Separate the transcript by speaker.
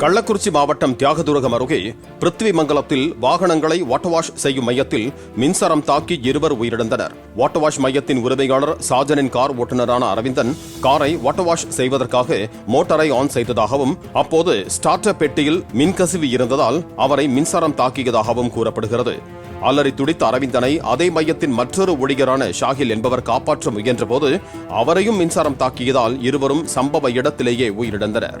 Speaker 1: Kallakurichi மாவட்டம் தியாகதுரகம் அருகே பிருத்விமங்கலத்தில் வாகனங்களை வாட்டர் வாஷ் செய்யும் மையத்தில் மின்சாரம் தாக்கி இருவர் உயிரிழந்தனர். வாட்டர் வாஷ் மையத்தின் உரிமையாளர் சாஜனின் கார் ஓட்டுநரான அரவிந்தன் காரை வாட்டர் வாஷ் செய்வதற்காக மோட்டாரை ஆன் செய்ததாகவும் அப்போது ஸ்டார்டர் பெட்டியில் மின்கசிவு இருந்ததால் அவரை மின்சாரம் தாக்கியதாகவும் கூறப்படுகிறது. அலறி துடித்த அரவிந்தனை அதே மையத்தின் மற்றொரு ஊழியரான ஷாகில் என்பவர் காப்பாற்ற முயன்றபோது அவரையும் மின்சாரம் தாக்கியதால் இருவரும் சம்பவ இடத்திலேயே உயிரிழந்தனர்.